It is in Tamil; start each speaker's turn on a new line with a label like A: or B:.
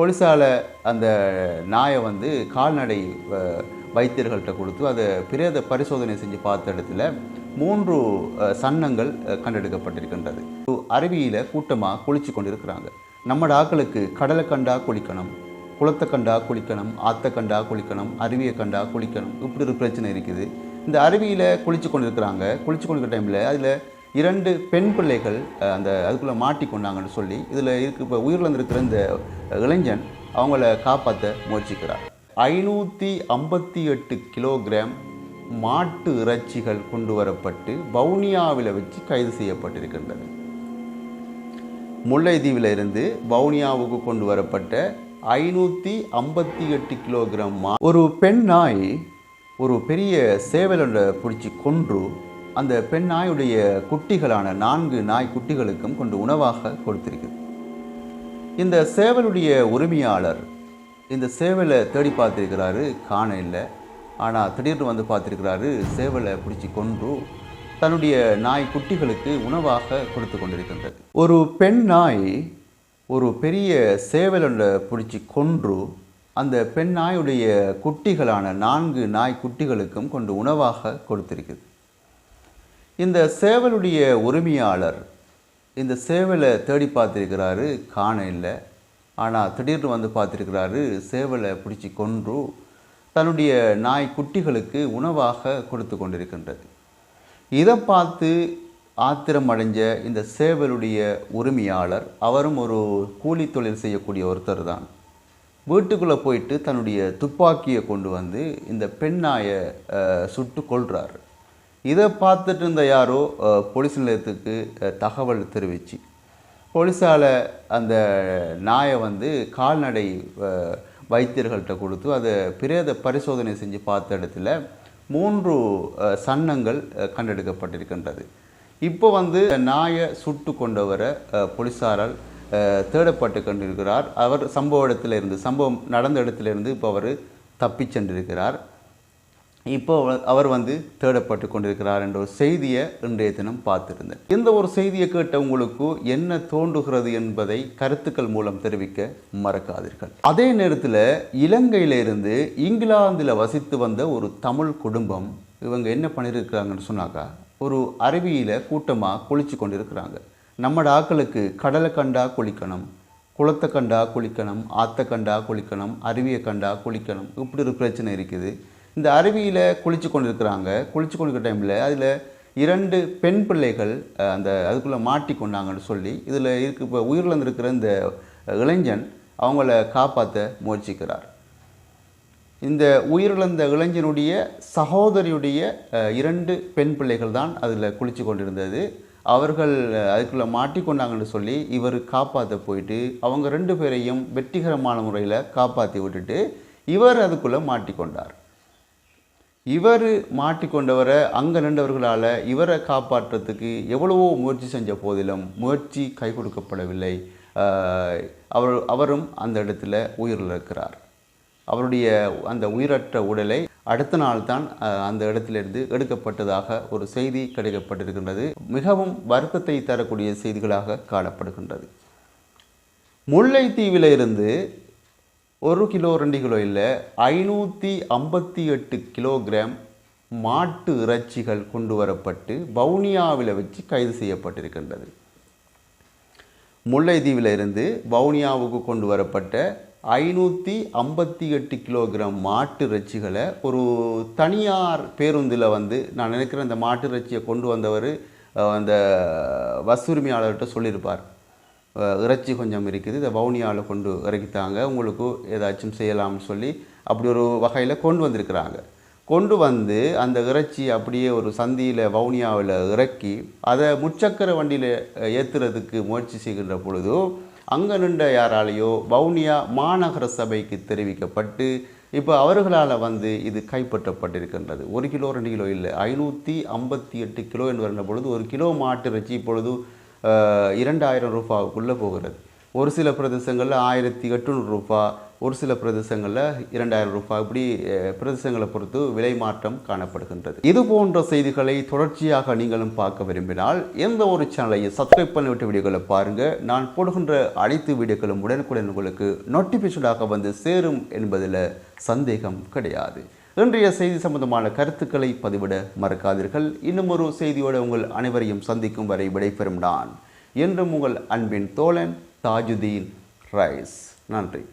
A: போலீஸால் அந்த நாயை வந்து கால்நடை வைத்தியர்கள்ட்ட கொடுத்து அதை பிரேத பரிசோதனை செஞ்சு பார்த்த இடத்துல மூன்று சன்னங்கள் கண்டெடுக்கப்பட்டிருக்கின்றது. அருவியில் கூட்டமாக குளிச்சு கொண்டிருக்கிறாங்க. நம்ம ஆக்களுக்கு கடலை கண்டா குளிக்கணும் குளத்தை கண்டா குளிக்கணும் ஆத்த கண்டா குளிக்கணும் அருவியை கண்டா குளிக்கணும். இப்படி ஒரு பிரச்சனை இருக்குது. இந்த அருவியில் குளிச்சு கொண்டிருக்கிறாங்க. குளிச்சு கொண்டிருக்கிற டைமில் அதில் இரண்டு பெண் பிள்ளைகள் அந்த அதுக்குள்ளே மாட்டிக்கொண்டாங்கன்னு சொல்லி இதில் இருக்கு இப்போ உயிரிழந்திருக்கிற இந்த இளைஞன் அவங்கள காப்பாற்ற முயற்சிக்கிறார். ஐநூற்றி ஐம்பத்தி எட்டு கிலோகிராம் மாட்டு இறைச்சிகள் கொண்டு வரப்பட்டு வவுனியாவில் வச்சு கைது செய்யப்பட்டிருக்கின்றது. முல்லைத்தீவில் இருந்து வவுனியாவுக்கு கொண்டு வரப்பட்ட ஐநூற்றி ஐம்பத்தி எட்டு கிலோகிராம் மா ஒரு பெண் நாய் ஒரு பெரிய சேவலோட பிடிச்சி கொன்று அந்த பெண் நாயுடைய குட்டிகளான நான்கு நாய் குட்டிகளுக்கும் கொண்டு உணவாக கொடுத்திருக்குது இந்த சேவலுடைய உரிமையாளர் இந்த சேவலை தேடி பார்த்துருக்கிறாரு காண இல்லை. ஆனால் திடீர்னு வந்து பார்த்துருக்கிறாரு சேவலை பிடிச்சி கொன்று தன்னுடைய நாய் குட்டிகளுக்கு உணவாக கொடுத்து கொண்டிருக்கின்றது. ஒரு பெண் நாய் ஒரு பெரிய சேவலோட பிடிச்சி கொன்று அந்த பெண் நாயுடைய குட்டிகளான நான்கு நாய் குட்டிகளுக்கும் கொண்டு உணவாக கொடுத்திருக்குது இந்த சேவலுடைய உரிமையாளர் இந்த சேவலை தேடி பார்த்துருக்கிறாரு காண இல்லை. ஆனால் திடீர்னு வந்து பார்த்துருக்கிறாரு சேவலை பிடிச்சி கொன்று தன்னுடைய நாய் குட்டிகளுக்கு உணவாக கொடுத்து கொண்டிருக்கின்றது. இதை பார்த்து ஆத்திரம் அடைஞ்ச இந்த சேவலுடைய உரிமையாளர் அவரும் ஒரு கூலி தொழில் செய்யக்கூடிய ஒருத்தர் தான். வீட்டுக்குள்ளே போயிட்டு தன்னுடைய துப்பாக்கியை கொண்டு வந்து இந்த பெண் நாயை சுட்டு கொள்கிறாரு இதை பார்த்துட்டு இருந்த யாரோ போலீஸ் நிலையத்துக்கு தகவல் தெரிவிச்சு. போலீஸால் அந்த நாயை வந்து கால்நடை வைத்தியர்கள்ட்ட கொடுத்து அதை பிரேத பரிசோதனை செஞ்சு பார்த்த இடத்துல மூன்று சன்னங்கள் கண்டெடுக்கப்பட்டிருக்கின்றது. இப்போ வந்து நாயை சுட்டு கொண்டவரை போலீஸாரால் தேடப்பட்டு கொண்டிருக்கிறார். அவர் சம்பவ இடத்துல இருந்து சம்பவம் நடந்த இடத்துல இருந்து இப்போ அவர் தப்பிச் சென்றிருக்கிறார். இப்போது அவர் வந்து தேடப்பட்டு கொண்டிருக்கிறார் என்ற ஒரு செய்தியை இன்றைய தினம் பார்த்துருந்தேன். இந்த ஒரு செய்தியை கேட்ட உங்களுக்கு என்ன தோன்றுகிறது என்பதை கருத்துக்கள் மூலம் தெரிவிக்க மறக்காதீர்கள். அதே நேரத்தில் இலங்கையிலிருந்து இங்கிலாந்தில் வசித்து வந்த ஒரு தமிழ் குடும்பம் இவங்க என்ன பண்ணியிருக்கிறாங்கன்னு சொன்னாக்கா ஒரு அருவியில் கூட்டமாக குளிச்சு கொண்டிருக்கிறாங்க. நம்மட ஆக்களுக்கு கடலை கண்டா குளிக்கணும் குளத்தை கண்டா குளிக்கணும் ஆத்த கண்டா குளிக்கணும் அருவியை கண்டா குளிக்கணும் இப்படி ஒரு பிரச்சனை இருக்குது. இந்த அருவியில் குளித்து கொண்டிருக்கிறாங்க. குளித்து கொண்டிருக்கிற டைமில் அதில் இரண்டு பெண் பிள்ளைகள் அந்த அதுக்குள்ளே மாட்டிக்கொண்டாங்கன்னு சொல்லி இதில் இருக்கு இப்போ உயிரிழந்திருக்கிற இந்த இளைஞன் அவங்கள காப்பாற்ற முயற்சிக்கிறார். இந்த உயிரிழந்த இளைஞனுடைய சகோதரியுடைய இரண்டு பெண் பிள்ளைகள் தான் அதில் குளித்து கொண்டிருந்தது. அவர்கள் அதுக்குள்ளே மாட்டிக்கொண்டாங்கன்னு சொல்லி இவர் காப்பாற்ற போயிட்டு அவங்க ரெண்டு பேரையும் வெற்றிகரமான முறையில் காப்பாற்றி விட்டுட்டு இவர் அதுக்குள்ளே மாட்டிக்கொண்டார் இவர் மாட்டிக்கொண்டவரை அங்கே நின்றவர்களால் இவரை காப்பாற்றுறதுக்கு எவ்வளவோ முயற்சி செஞ்ச போதிலும் முயற்சி கை கொடுக்கப்படவில்லை அவர் அவரும் அந்த இடத்துல உயிரிழக்கிறார். அவருடைய அந்த உயிரற்ற உடலை அடுத்த நாள் தான் அந்த இடத்திலிருந்து எடுக்கப்பட்டதாக ஒரு செய்தி கிடைக்கப்பட்டிருக்கின்றது. மிகவும் வருத்தத்தை தரக்கூடிய செய்திகளாக காணப்படுகின்றது. முல்லைத்தீவில் இருந்து ஒரு கிலோ ரெண்டு கிலோ இல்லை ஐநூற்றி ஐம்பத்தி எட்டு கிலோகிராம் மாட்டு இறைச்சிகள் கொண்டு வரப்பட்டு வவுனியாவில் வச்சு கைது செய்யப்பட்டிருக்கின்றது. முல்லைத்தீவில் இருந்து வவுனியாவுக்கு கொண்டு வரப்பட்ட ஐநூற்றி ஐம்பத்தி எட்டு கிலோகிராம் மாட்டு இறைச்சிகளை ஒரு தனியார் பேருந்தில் வந்து நான் நினைக்கிறேன் அந்த மாட்டு இறைச்சியை கொண்டு வந்தவர் அந்த வசுரிமையாளர்கிட்ட சொல்லியிருப்பார். இறைச்சி கொஞ்சம் இருக்குது. இதை வவுனியாவில் கொண்டு இறக்கித்தாங்க உங்களுக்கு ஏதாச்சும் செய்யலாம்னு சொல்லி அப்படி ஒரு வகையில் கொண்டு வந்திருக்கிறாங்க. கொண்டு வந்து அந்த இறைச்சி அப்படியே ஒரு சந்தியில் வவுனியாவில் இறக்கி அதை முச்சக்கர வண்டியில் ஏற்றுறதுக்கு முயற்சி செய்கின்ற பொழுது அங்கே நின்ற யாராலேயோ வவுனியா மாநகர சபைக்கு தெரிவிக்கப்பட்டு இப்போ அவர்களால் வந்து இது கைப்பற்றப்பட்டிருக்கின்றது. ஒரு கிலோ ரெண்டு கிலோ இல்லை ஐநூற்றி ஐம்பத்தி எட்டு கிலோ என்று வருகின்ற பொழுது ஒரு கிலோ மாட்டு இறைச்சி இப்பொழுது இரண்டாயிரம் ரூபாவுக்குள்ளே போகிறது. ஒரு சில பிரதேசங்களில் ஆயிரத்தி எட்டுநூறு ரூபா ஒரு சில பிரதேசங்களில் இரண்டாயிரம் ரூபாய் இப்படி பிரதேசங்களை பொறுத்து விலை மாற்றம் காணப்படுகின்றது. இது போன்ற செய்திகளை தொடர்ச்சியாக நீங்களும் பார்க்க விரும்பினால் எந்த ஒரு சேனலையும் சப்ஸ்கிரைப் பண்ணிவிட்டு வீடியோக்களை பாருங்கள் நான் போடுகின்ற அனைத்து வீடியோக்களும் உடனுக்குடன் உங்களுக்கு நோட்டிஃபிகேஷனாக வந்து சேரும் என்பதில் சந்தேகம் கிடையாது. இன்றைய செய்தி சம்பந்தமான கருத்துக்களை பதிவிட மறக்காதீர்கள். இன்னும் ஒரு செய்தியோடு உங்கள் அனைவரையும் சந்திக்கும் வரை விடைபெறும் நான். என்றும் உங்கள் அன்பின் தோழன் தாஜுதீன் ரைஸ். நன்றி.